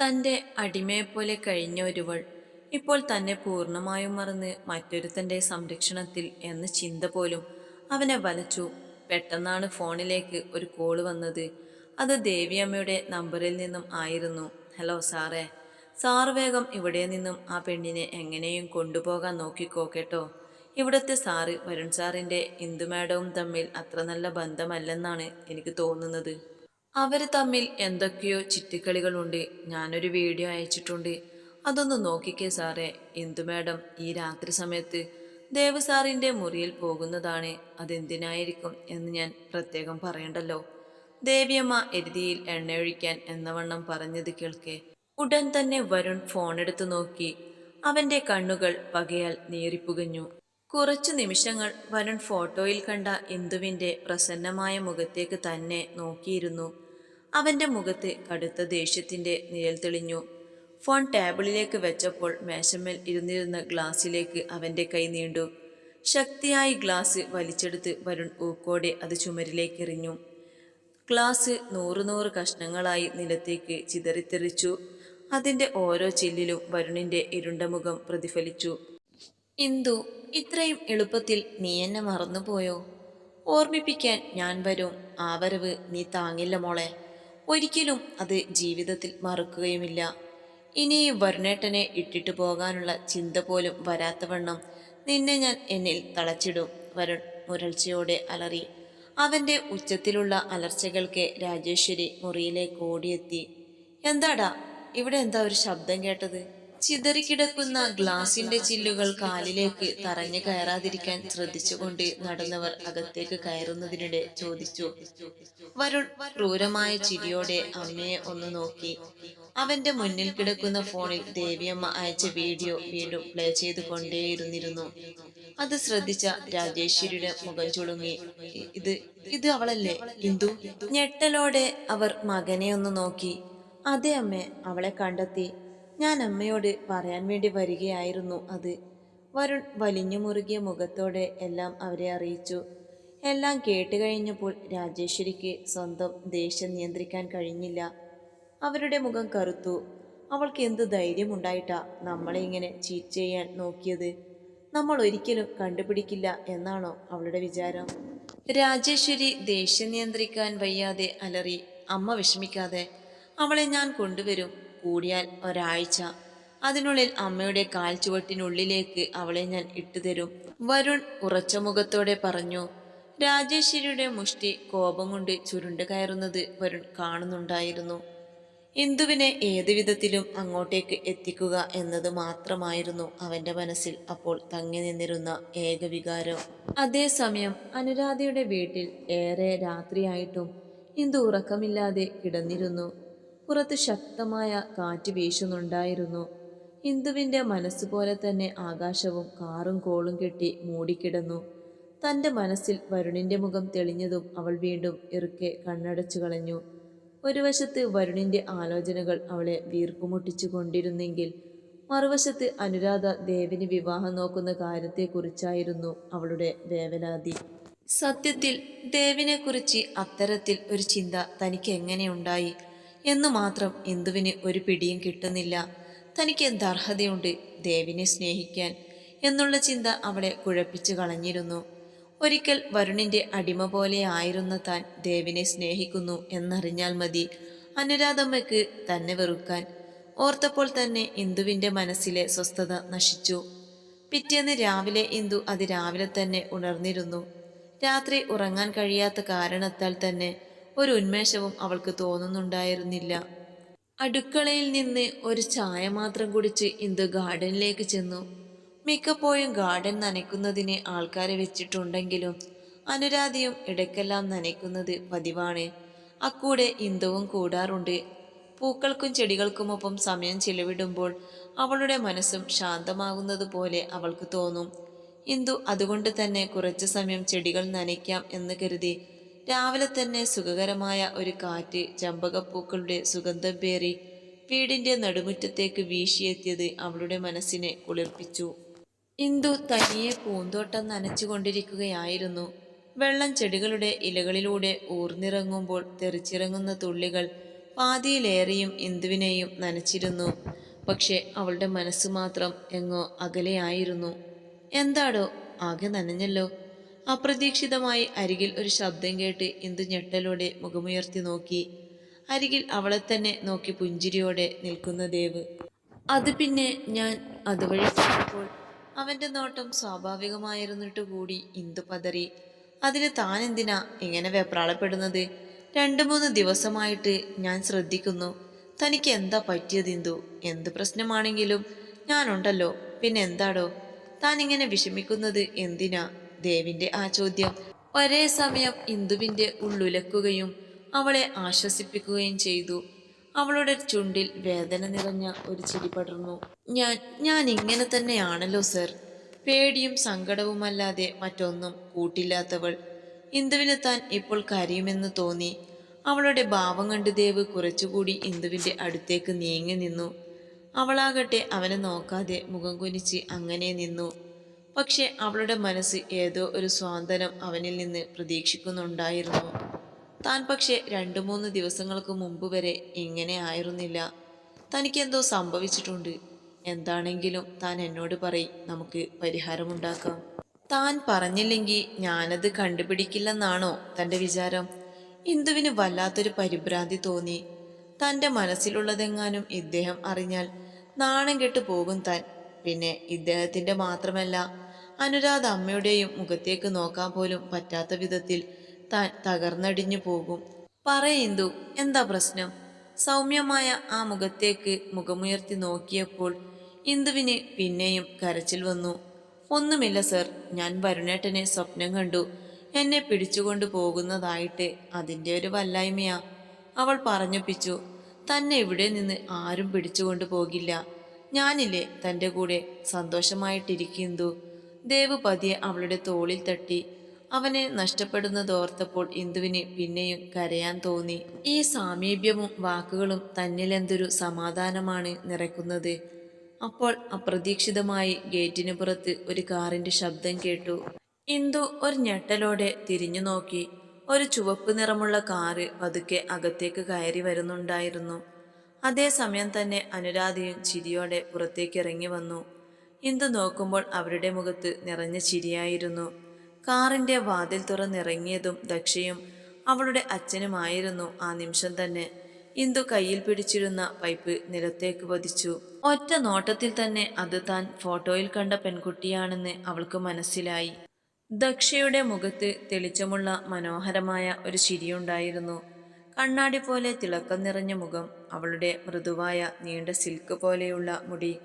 തന്റെ അടിമയെപ്പോലെ കഴിഞ്ഞ ഒരുവൾ ഇപ്പോൾ തന്നെ പൂർണമായും മറന്ന് മറ്റൊരുത്തന്റെ സംരക്ഷണത്തിൽ എന്ന ചിന്ത പോലും അവനെ വലച്ചു. പെട്ടെന്നാണ് ഫോണിലേക്ക് ഒരു കോൾ വന്നത്. അത് ദേവിയമ്മയുടെ നമ്പറിൽ നിന്നും ആയിരുന്നു. ഹലോ സാറേ. സാറ് വേഗം ഇവിടെ നിന്നും ആ പെണ്ണിനെ എങ്ങനെയും കൊണ്ടുപോകാൻ നോക്കിക്കോ കേട്ടോ. ഇവിടുത്തെ സാറ് വരുൺ സാറിന്റെ ഇന്ദു മാഡവും തമ്മിൽ അത്ര നല്ല ബന്ധമല്ലെന്നാണ് എനിക്ക് തോന്നുന്നത്. അവർ തമ്മിൽ എന്തൊക്കെയോ ചിറ്റിക്കളികളുണ്ട് ഞാനൊരു വീഡിയോ അയച്ചിട്ടുണ്ട്. അതൊന്ന് നോക്കിക്കേ സാറേ. ഇന്ദു മാഡം ഈ രാത്രി സമയത്ത് ദേവ് സാറിന്റെ മുറിയിൽ പോകുന്നതാണ് അതെന്തിനായിരിക്കും എന്ന് ഞാൻ പ്രത്യേകം പറയണ്ടല്ലോ. ദേവിയമ്മ എരുതിയിൽ എണ്ണയൊഴിക്കാൻ എന്നവണ്ണം പറഞ്ഞത് കേൾക്കെ. ഉടൻ തന്നെ വരുൺ ഫോണെടുത്ത് നോക്കി. അവന്റെ കണ്ണുകൾ പകയാൽ നീറിപ്പുകഞ്ഞു. കുറച്ചു നിമിഷങ്ങൾ വരുൺ ഫോട്ടോയിൽ കണ്ട ഇന്ദുവിന്റെ പ്രസന്നമായ മുഖത്തേക്ക് തന്നെ നോക്കിയിരുന്നു. അവന്റെ മുഖത്ത് കടുത്ത ദേഷ്യത്തിന്റെ നിഴൽ തെളിഞ്ഞു. ഫോൺ ടേബിളിലേക്ക് വെച്ചപ്പോൾ മേശമേൽ ഇരുന്നിരുന്ന ഗ്ലാസ്സിലേക്ക് അവന്റെ കൈ നീണ്ടു. ശക്തിയായി ഗ്ലാസ് വലിച്ചെടുത്ത് വരുൺ ഊക്കോടെ അത് ചുമരിലേക്ക് എറിഞ്ഞു ഗ്ലാസ് നൂറ് നൂറ് കഷ്ണങ്ങളായി നിലത്തേക്ക് ചിതറിത്തെറിച്ചു. അതിന്റെ ഓരോ ചില്ലിലും വരുണിന്റെ ഇരുണ്ട മുഖം പ്രതിഫലിച്ചു. ഇന്ദു ഇത്രയും എളുപ്പത്തിൽ നീ എന്നെ മറന്നുപോയോ? ഓർമ്മിപ്പിക്കാൻ ഞാൻ വരും. ആവരവ് വരവ് നീ താങ്ങില്ല മോളെ. ഒരിക്കലും അത് ജീവിതത്തിൽ മറക്കുകയുമില്ല. ഇനി വരുണേട്ടനെ ഇട്ടിട്ട് പോകാനുള്ള ചിന്ത പോലും വരാത്തവണ്ണം നിന്നെ ഞാൻ എന്നിൽ തളച്ചിടും വരുൺ മുരൾച്ചയോടെ അലറി. അവന്റെ ഉച്ചത്തിലുള്ള അലർച്ചകൾക്ക് രാജേശ്വരി മുറിയിലേക്ക് ഓടിയെത്തി. എന്താടാ ഇവിടെ എന്താ ഒരു ശബ്ദം കേട്ടത്? ചിതറിക്കിടക്കുന്ന ഗ്ലാസിന്റെ ചില്ലുകൾ കാലിലേക്ക് തറഞ്ഞു കയറാതിരിക്കാൻ ശ്രദ്ധിച്ചുകൊണ്ട് നടന്നവർ അകത്തേക്ക് കയറുന്നതിനിടെ ചോദിച്ചു വരുൺ ക്രൂരമായ ചിരിയോടെ അമ്മയെ ഒന്ന് നോക്കി. അവന്റെ മുന്നിൽ കിടക്കുന്ന ഫോണിൽ ദേവിയമ്മ അയച്ച വീഡിയോ വീണ്ടും പ്ലേ ചെയ്ത് കൊണ്ടേയിരുന്നിരുന്നു അത് ശ്രദ്ധിച്ച രാജേശ്വരിയുടെ മുഖം ചുളുങ്ങി. ഇത് ഇത് അവളല്ലേ ഇന്ദു ഞെട്ടലോടെ അവർ മകനെ ഒന്ന് നോക്കി. അതേ അമ്മേ അവളെ കണ്ടെത്തി. ഞാൻ അമ്മയോട് പറയാൻ വേണ്ടി വരികയായിരുന്നു അത്. വരുൺ വലിഞ്ഞു മുറുകിയ മുഖത്തോടെ എല്ലാം അവരെ അറിയിച്ചു. എല്ലാം കേട്ട് കഴിഞ്ഞപ്പോൾ രാജേശ്വരിക്ക് സ്വന്തം ദേഷ്യം നിയന്ത്രിക്കാൻ കഴിഞ്ഞില്ല. അവരുടെ മുഖം കറുത്തു. അവൾക്ക് എന്ത് ധൈര്യമുണ്ടായിട്ടാ നമ്മളെ ഇങ്ങനെ ചീറ്റ് ചെയ്യാൻ നോക്കിയത്? നമ്മൾ ഒരിക്കലും കണ്ടുപിടിക്കില്ല എന്നാണോ അവളുടെ വിചാരം? രാജേശ്വരി ദേഷ്യം നിയന്ത്രിക്കാൻ വയ്യാതെ അലറി അമ്മ വിഷമിക്കാതെ അവളെ ഞാൻ കൊണ്ടുവരും. കൂടിയാൽ ഒരാഴ്ച. അതിനുള്ളിൽ അമ്മയുടെ കാൽ ചുവട്ടിനുള്ളിലേക്ക് അവളെ ഞാൻ ഇട്ടുതരും. വരുൺ ഉറച്ച മുഖത്തോടെ പറഞ്ഞു രാജേശ്വരിയുടെ മുഷ്ടി കോപം കൊണ്ട് ചുരുണ്ട് കയറുന്നത് വരുൺ കാണുന്നുണ്ടായിരുന്നു. ഇന്ദുവിനെ ഏതു വിധത്തിലും അങ്ങോട്ടേക്ക് എത്തിക്കുക എന്നത് മാത്രമായിരുന്നു അവന്റെ മനസ്സിൽ അപ്പോൾ തങ്ങി നിന്നിരുന്ന ഏക വികാരം അതേസമയം അനുരാധയുടെ വീട്ടിൽ ഏറെ രാത്രിയായിട്ടും ഇന്ദു ഉറക്കമില്ലാതെ കിടന്നിരുന്നു. പുറത്ത് ശക്തമായ കാറ്റ് വീശുന്നുണ്ടായിരുന്നു. ഹിന്ദുവിന്റെ മനസ്സുപോലെ തന്നെ ആകാശവും കാറും കോളും കെട്ടി മൂടിക്കിടന്നു. തന്റെ മനസ്സിൽ വരുണിന്റെ മുഖം തെളിഞ്ഞതും അവൾ വീണ്ടും ഇറുക്കെ കണ്ണടച്ചു കളഞ്ഞു. ഒരു വശത്ത് വരുണിന്റെ ആലോചനകൾ അവളെ വീർപ്പുമുട്ടിച്ചു കൊണ്ടിരുന്നെങ്കിൽ മറുവശത്ത് അനുരാധ ദേവിന് വിവാഹം നോക്കുന്ന കാര്യത്തെക്കുറിച്ചായിരുന്നു അവളുടെ വേവലാതി. സത്യത്തിൽ ദേവിനെക്കുറിച്ച് അത്തരത്തിൽ ഒരു ചിന്ത തനിക്ക് എങ്ങനെയുണ്ടായി എന്ന് മാത്രം ഇന്ദുവിന് ഒരു പിടിയും കിട്ടുന്നില്ല. തനിക്ക് എന്ത് അർഹതയുണ്ട്? ദേവിനെ സ്നേഹിക്കാൻ എന്നുള്ള ചിന്ത അവളെ കുഴപ്പിച്ചു കളഞ്ഞിരുന്നു. ഒരിക്കൽ വരുണിന്റെ അടിമ പോലെ ആയിരുന്ന താൻ ദേവിനെ സ്നേഹിക്കുന്നു എന്നറിഞ്ഞാൽ മതി. അനുരാധമ്മയ്ക്ക് തന്നെ വെറുക്കാൻ. ഓർത്തപ്പോൾ തന്നെ ഇന്ദുവിന്റെ മനസ്സിലെ സ്വസ്ഥത നശിച്ചു. പിറ്റേന്ന് രാവിലെ ഇന്ദു അതിരാവിലെ തന്നെ ഉണർന്നിരുന്നു. രാത്രി ഉറങ്ങാൻ കഴിയാത്ത കാരണത്താൽ തന്നെ ഒരു ഉന്മേഷവും അവൾക്ക് തോന്നുന്നുണ്ടായിരുന്നില്ല. അടുക്കളയിൽ നിന്ന് ഒരു ചായ മാത്രം കുടിച്ച് ഇന്ദു ഗാർഡനിലേക്ക് ചെന്നു. മിക്കപ്പോഴും ഗാർഡൻ നനയ്ക്കുന്നതിന് ആൾക്കാരെ വെച്ചിട്ടുണ്ടെങ്കിലും അനുരാധയും ഇടയ്ക്കെല്ലാം നനയ്ക്കുന്നത് പതിവാണ്. അക്കൂടെ ഇന്ദുവും കൂടാറുണ്ട്. പൂക്കൾക്കും ചെടികൾക്കുമൊപ്പം സമയം ചിലവിടുമ്പോൾ അവളുടെ മനസ്സും ശാന്തമാകുന്നത് പോലെ അവൾക്ക് തോന്നും. ഇന്ദു അതുകൊണ്ട് തന്നെ കുറച്ച് സമയം ചെടികൾ നനയ്ക്കാം എന്ന് കരുതി രാവിലെ തന്നെ സുഖകരമായ ഒരു കാറ്റ് ചമ്പകപ്പൂക്കളുടെ സുഗന്ധം പേറി വീടിന്റെ നടുമുറ്റത്തേക്ക് വീശിയെത്തിയത് അവളുടെ മനസ്സിനെ കുളിർപ്പിച്ചു. ഇന്ദു തനിയെ പൂന്തോട്ടം നനച്ചുകൊണ്ടിരിക്കുകയായിരുന്നു. വെള്ളം ചെടികളുടെ ഇലകളിലൂടെ ഊർന്നിറങ്ങുമ്പോൾ തെറിച്ചിറങ്ങുന്ന തുള്ളികൾ പാതിയിലേറെയും ഇന്ദുവിനെയും നനച്ചിരുന്നു. പക്ഷെ അവളുടെ മനസ്സ് മാത്രം എങ്ങോ അകലെയായിരുന്നു. എന്താടോ ആകെ നനഞ്ഞല്ലോ. അപ്രതീക്ഷിതമായി അരികിൽ ഒരു ശബ്ദം കേട്ട് ഇന്ദു ഞെട്ടലോടെ മുഖമുയർത്തി നോക്കി. അരികിൽ അവളെ തന്നെ നോക്കി പുഞ്ചിരിയോടെ നിൽക്കുന്ന ദേവ്. അത് പിന്നെ ഞാൻ അതുവഴി പോയപ്പോൾ അവന്റെ നോട്ടം സ്വാഭാവികമായിരുന്നിട്ട് കൂടി ഇന്ദു പതറി. അതിന് താൻ എന്തിനാ ഇങ്ങനെ വെപ്രാളപ്പെടുന്നത്? രണ്ടു മൂന്ന് ദിവസമായിട്ട് ഞാൻ ശ്രദ്ധിക്കുന്നു. തനിക്ക് എന്താ പറ്റിയത് ഇന്ദു? എന്ത് പ്രശ്നമാണെങ്കിലും ഞാനുണ്ടല്ലോ. പിന്നെ എന്താടോ? താൻ ഇങ്ങനെ വിഷമിക്കുന്നത് എന്തിനാ? ദേവിന്റെ ആ ചോദ്യം. ഒരേ സമയം ഇന്ദുവിന്റെ ഉള്ളുലക്കുകയും അവളെ ആശ്വസിപ്പിക്കുകയും ചെയ്തു. അവളുടെ ചുണ്ടിൽ വേദന നിറഞ്ഞ ഒരു ചിരി പടർന്നു. ഞാൻ ഞാൻ ഇങ്ങനെ തന്നെയാണല്ലോ സർ. പേടിയും സങ്കടവുമല്ലാതെ മറ്റൊന്നും കൂട്ടില്ലാത്തവൾ. ഇന്ദുവിന് താൻ ഇപ്പോൾ കരയുമെന്ന് തോന്നി. അവളുടെ ഭാവം കണ്ട് ദേവ് കുറച്ചുകൂടി ഇന്ദുവിന്റെ അടുത്തേക്ക് നീങ്ങി നിന്നു. അവളാകട്ടെ അവനെ നോക്കാതെ മുഖം കുനിച്ച് അങ്ങനെ നിന്നു. പക്ഷെ അവളുടെ മനസ്സ് ഏതോ ഒരു സ്വാതന്ത്ര്യം അവനിൽ നിന്ന് പ്രതീക്ഷിക്കുന്നുണ്ടായിരുന്നു. താൻ പക്ഷെ രണ്ടു മൂന്ന് ദിവസങ്ങൾക്ക് മുമ്പ് വരെ ഇങ്ങനെ ആയിരുന്നില്ല. തനിക്കെന്തോ സംഭവിച്ചിട്ടുണ്ട്. എന്താണെങ്കിലും താൻ എന്നോട് പറയും നമുക്ക് പരിഹാരമുണ്ടാക്കാം. താൻ പറഞ്ഞില്ലെങ്കിൽ ഞാനത് കണ്ടുപിടിക്കില്ലെന്നാണോ തന്റെ വിചാരം? ഇന്ദുവിന് വല്ലാത്തൊരു പരിഭ്രാന്തി തോന്നി. തന്റെ മനസ്സിലുള്ളതെങ്ങാനും ഇദ്ദേഹം അറിഞ്ഞാൽ നാണം കെട്ടു പോകും താൻ. പിന്നെ ഇദ്ദേഹത്തിന്റെ മാത്രമല്ല അനുരാധ അമ്മയുടെയും മുഖത്തേക്ക് നോക്കാൻ പോലും പറ്റാത്ത വിധത്തിൽ താൻ തകർന്നടിഞ്ഞു പോകും. പറയിന്ദു എന്താ പ്രശ്നം സൗമ്യമായ ആ മുഖത്തേക്ക് മുഖമുയർത്തി നോക്കിയപ്പോൾ ഇന്ദുവിന് പിന്നെയും കരച്ചിൽ വന്നു. ഒന്നുമില്ല സർ ഞാൻ വരുണേട്ടനെ സ്വപ്നം കണ്ടു. എന്നെ പിടിച്ചുകൊണ്ട് പോകുന്നതായിട്ട് അതിന്റെ ഒരു വല്ലായ്മയാ. അവൾ പറഞ്ഞൊപ്പിച്ചു തന്നെ ഇവിടെ നിന്ന് ആരും പിടിച്ചുകൊണ്ട് പോകില്ല. ഞാനില്ലേ തന്റെ കൂടെ സന്തോഷമായിട്ടിരിക്കുന്നു ദേവ് പതിയെ അവളുടെ തോളിൽ തട്ടി. അവനെ നഷ്ടപ്പെടുന്നതോർത്തപ്പോൾ ഇന്ദുവിന് പിന്നെയും കരയാൻ തോന്നി. ഈ സാമീപ്യവും വാക്കുകളും തന്നിലെന്തൊരു സമാധാനമാണ് നിറയ്ക്കുന്നത്. അപ്പോൾ അപ്രതീക്ഷിതമായി ഗേറ്റിന് പുറത്ത് ഒരു കാറിന്റെ ശബ്ദം കേട്ടു. ഇന്ദു ഒരു ഞെട്ടലോടെ തിരിഞ്ഞു നോക്കി. ഒരു ചുവപ്പ് നിറമുള്ള കാറ് പതുക്കെ അകത്തേക്ക് കയറി വരുന്നുണ്ടായിരുന്നു. അതേസമയം തന്നെ അനുരാധയും ചിരിയോടെ പുറത്തേക്ക് ഇറങ്ങി വന്നു. ഇന്ദു നോക്കുമ്പോൾ അവരുടെ മുഖത്ത് നിറഞ്ഞ ചിരിയായിരുന്നു. കാറിന്റെ വാതിൽ തുറന്നിറങ്ങിയതും ദക്ഷയും അവളുടെ അച്ഛനുമായിരുന്നു ആ നിമിഷം തന്നെ. ഇന്ദു കയ്യിൽ പിടിച്ചിരുന്ന പൈപ്പ് നിലത്തേക്ക് പതിച്ചു. ഒറ്റ നോട്ടത്തിൽ തന്നെ അത് താൻ ഫോട്ടോയിൽ കണ്ട പെൺകുട്ടിയാണെന്ന് അവൾക്ക് മനസ്സിലായി. ദക്ഷയുടെ മുഖത്ത് തെളിച്ചമുള്ള മനോഹരമായ ഒരു ചിരിയുണ്ടായിരുന്നു. കണ്ണാടി പോലെ തിളക്കം നിറഞ്ഞ മുഖം അവളുടെ മൃദുവായ നീണ്ട സിൽക്ക് പോലെയുള്ള മുടി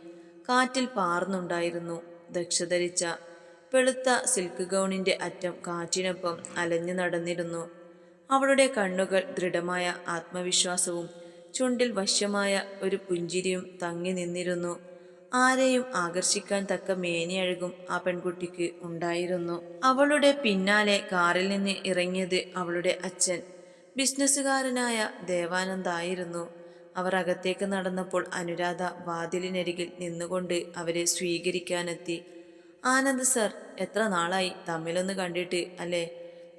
കാറ്റിൽ പാർന്നുണ്ടായിരുന്നു. ദക്ഷ ധരിച്ച വെളുത്ത സിൽക്ക് ഗൗണിന്റെ അറ്റം കാറ്റിനൊപ്പം അലഞ്ഞു നടന്നിരുന്നു. അവളുടെ കണ്ണുകൾ ദൃഢമായ ആത്മവിശ്വാസവും ചുണ്ടിൽ വശ്യമായ ഒരു പുഞ്ചിരിയും തങ്ങി നിന്നിരുന്നു. ആരെയും ആകർഷിക്കാൻ തക്ക മേനിയഴകും ആ പെൺകുട്ടിക്ക് ഉണ്ടായിരുന്നു. അവളുടെ പിന്നാലെ കാറിൽ നിന്ന് ഇറങ്ങിയത് അവളുടെ അച്ഛൻ. ബിസിനസ്സുകാരനായ ദേവാനന്ദായിരുന്നു. അവർ അകത്തേക്ക് നടന്നപ്പോൾ അനുരാധ വാതിലിനരികിൽ നിന്നുകൊണ്ട് അവരെ സ്വീകരിക്കാനെത്തി. ആനന്ദ് സർ എത്ര നാളായി? തമ്മിലൊന്ന് കണ്ടിട്ട് അല്ലേ?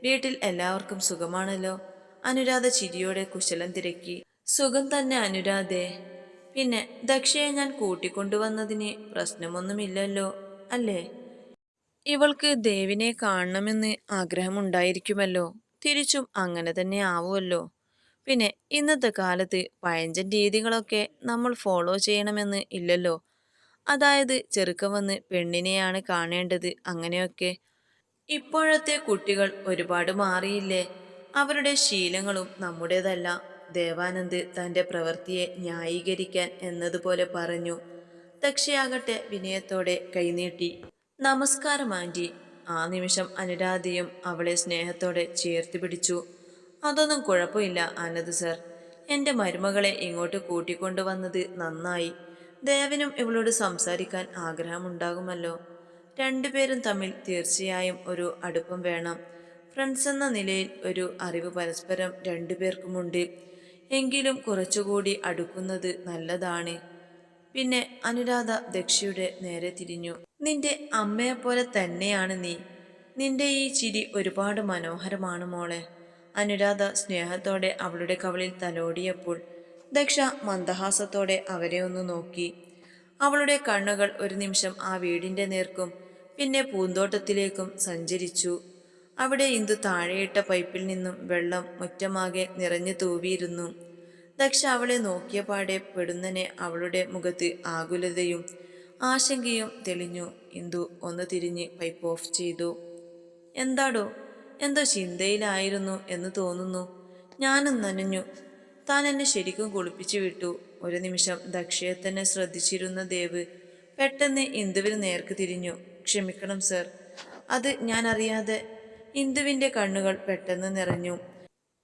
വീട്ടിൽ എല്ലാവർക്കും സുഖമാണല്ലോ. അനുരാധ ചിരിയോടെ കുശലം തിരക്കി. സുഖം തന്നെ അനുരാധേ. പിന്നെ ദക്ഷയെ ഞാൻ കൂട്ടിക്കൊണ്ടുവന്നതിന് പ്രശ്നമൊന്നുമില്ലല്ലോ അല്ലേ? ഇവൾക്ക് ദേവിനെ കാണണമെന്ന് ആഗ്രഹമുണ്ടായിരിക്കുമല്ലോ. തിരിച്ചും അങ്ങനെ തന്നെ ആവുമല്ലോ. പിന്നെ ഇന്നത്തെ കാലത്ത് പഴഞ്ചൻ രീതികളൊക്കെ നമ്മൾ ഫോളോ ചെയ്യണമെന്ന് ഇല്ലല്ലോ. അതായത് ചെറുക്കം വന്ന് പെണ്ണിനെയാണ് കാണേണ്ടത് അങ്ങനെയൊക്കെ. ഇപ്പോഴത്തെ കുട്ടികൾ ഒരുപാട് മാറിയില്ലേ? അവരുടെ ശീലങ്ങളും നമ്മുടേതല്ല. ദേവാനന്ദ് തന്റെ പ്രവൃത്തിയെ ന്യായീകരിക്കാൻ എന്നതുപോലെ പറഞ്ഞു. ദക്ഷയാകട്ടെ വിനയത്തോടെ കൈനീട്ടി. നമസ്കാരം ആന്റി. ആ നിമിഷം അനുരാധയും അവളെ സ്നേഹത്തോടെ ചേർത്ത് പിടിച്ചു. അതൊന്നും കുഴപ്പമില്ല അനത് സർ. എന്റെ മരുമകളെ ഇങ്ങോട്ട് കൂട്ടിക്കൊണ്ടുവന്നത് നന്നായി. ദേവനും ഇവളോട് സംസാരിക്കാൻ ആഗ്രഹമുണ്ടാകുമല്ലോ. രണ്ടുപേരും തമ്മിൽ തീർച്ചയായും ഒരു അടുപ്പം വേണം. ഫ്രണ്ട്സ് എന്ന നിലയിൽ ഒരു അറിവ് പരസ്പരം രണ്ടുപേർക്കുമുണ്ട് എങ്കിലും കുറച്ചുകൂടി അടുക്കുന്നത് നല്ലതാണ്. പിന്നെ അനുരാധ ദക്ഷയുടെ നേരെ തിരിഞ്ഞു. നിന്റെ അമ്മയെപ്പോലെ തന്നെയാണ് നീ. നിന്റെ ഈ ചിരി ഒരുപാട് മനോഹരമാണ് മോളെ. അനുരാധ സ്നേഹത്തോടെ അവളുടെ കവളിൽ തലോടിയപ്പോൾ ദക്ഷ മന്ദഹാസത്തോടെ അവരെ ഒന്ന് നോക്കി. അവളുടെ കണ്ണുകൾ ഒരു നിമിഷം ആ വീടിന്റെ നേർക്കും പിന്നെ പൂന്തോട്ടത്തിലേക്കും സഞ്ചരിച്ചു. അവിടെ ഇന്ദു താഴെയിട്ട പൈപ്പിൽ നിന്നും വെള്ളം മുറ്റമാകെ നിറഞ്ഞു തൂവിയിരുന്നു. ദക്ഷ അവളെ നോക്കിയ പാടെ പെടുന്നനെ അവളുടെ മുഖത്ത് ആകുലതയും ആശങ്കയും തെളിഞ്ഞു. ഇന്ദു ഒന്ന് തിരിഞ്ഞ് പൈപ്പ് ഓഫ് ചെയ്തു. എന്താടോ? എന്തോ ചിന്തയിലായിരുന്നു എന്ന് തോന്നുന്നു. ഞാനും നനഞ്ഞു. താൻ എന്നെ ശരിക്കും കുളിപ്പിച്ചു വിട്ടു. ഒരു നിമിഷം ദക്ഷയെ തന്നെ ശ്രദ്ധിച്ചിരുന്ന ദേവ് പെട്ടെന്ന് ഇന്ദുവിന് നേർക്ക് തിരിഞ്ഞു. ക്ഷമിക്കണം സർ. അത് ഞാൻ അറിയാതെ ഇന്ദുവിന്റെ കണ്ണുകൾ പെട്ടെന്ന് നിറഞ്ഞു.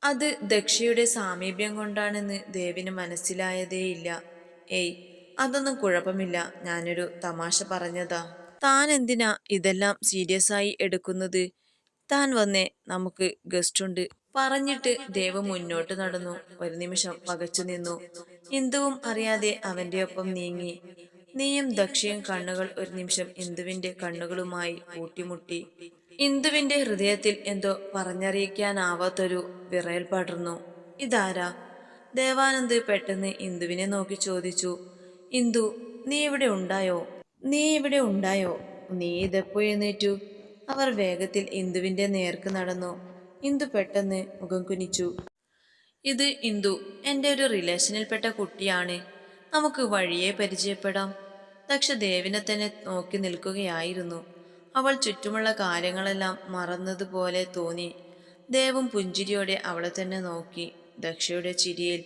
അത് ദക്ഷയുടെ സാമീപ്യം കൊണ്ടാണെന്ന് ദേവിന് മനസ്സിലായതേയില്ല. ഏയ് അതൊന്നും കുഴപ്പമില്ല. ഞാനൊരു തമാശ പറഞ്ഞതാ. താൻ എന്തിനാ ഇതെല്ലാം സീരിയസ് ആയി എടുക്കുന്നത്? താൻ വന്നേ നമുക്ക് ഗസ്റ്റുണ്ട്. പറഞ്ഞിട്ട് ദേവ് മുന്നോട്ട് നടന്നു. ഒരു നിമിഷം പകച്ചു നിന്നു. ഇന്ദുവും അറിയാതെ അവന്റെ ഒപ്പം നീങ്ങി. നീയും ദക്ഷയും കണ്ണുകൾ ഒരു നിമിഷം ഇന്ദുവിന്റെ കണ്ണുകളുമായി കൂട്ടിമുട്ടി ഇന്ദുവിന്റെ ഹൃദയത്തിൽ എന്തോ പറഞ്ഞറിയിക്കാനാവാത്തൊരു വിറയൽ പടർന്നു. ഇതാരാ? ദേവാനന്ദ് പെട്ടെന്ന് ഇന്ദുവിനെ നോക്കി ചോദിച്ചു. ഇന്ദു നീ ഇവിടെ ഉണ്ടായോ? നീ ഇവിടെ ഉണ്ടായോ? നീ ഇതെപ്പോ എഴുന്നേറ്റു? അവർ വേഗത്തിൽ ഇന്ദുവിന്റെ നേർക്ക് നടന്നു. ഇന്ദു പെട്ടെന്ന് മുഖം കുനിച്ചു. ഇത് ഇന്ദു എന്റെ ഒരു റിലേഷനിൽപ്പെട്ട കുട്ടിയാണ്. നമുക്ക് വഴിയെ പരിചയപ്പെടാം. ദക്ഷ ദേവിനെ തന്നെ നോക്കി നിൽക്കുകയായിരുന്നു. അവൾ ചുറ്റുമുള്ള കാര്യങ്ങളെല്ലാം മറന്നതുപോലെ തോന്നി. ദേവും പുഞ്ചിരിയോടെ അവളെ തന്നെ നോക്കി. ദക്ഷയുടെ ചിരിയിൽ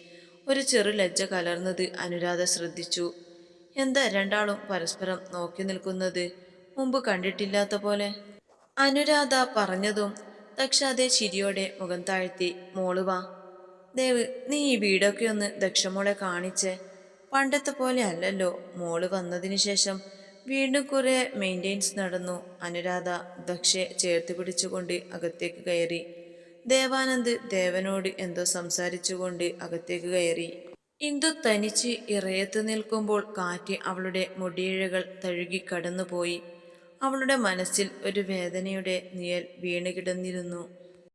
ഒരു ചെറു ലജ്ജ കലർന്നത് അനുരാധ ശ്രദ്ധിച്ചു. എന്താ രണ്ടാളും പരസ്പരം നോക്കി നിൽക്കുന്നത്? മുമ്പ് കണ്ടിട്ടില്ലാത്ത പോലെ. അനുരാധ പറഞ്ഞതും ദക്ഷാതെ ചിരിയോടെ മുഖം താഴ്ത്തി മോൾ വാ. ദേവ് നീ ഈ വീടൊക്കെ ഒന്ന് ദക്ഷമോളെ കാണിച്ച്. പണ്ടത്തെ പോലെ അല്ലല്ലോ. മോൾ വന്നതിന് ശേഷം വീണ്ടും കുറെ മെയിന്റെയിൻസ് നടന്നു. അനുരാധ ദക്ഷയെ ചേർത്ത് പിടിച്ചുകൊണ്ട് അകത്തേക്ക് കയറി. ദേവാനന്ദ് ദേവനോട് എന്തോ സംസാരിച്ചുകൊണ്ട് അകത്തേക്ക് കയറി. ഇന്ദു തനിച്ച് ഇറയത്ത് നിൽക്കുമ്പോൾ കാറ്റ് അവളുടെ മുടിയിഴകൾ തഴുകി കടന്നുപോയി. അവളുടെ മനസ്സിൽ ഒരു വേദനയുടെ നിഴൽ വീണ് കിടന്നിരുന്നു.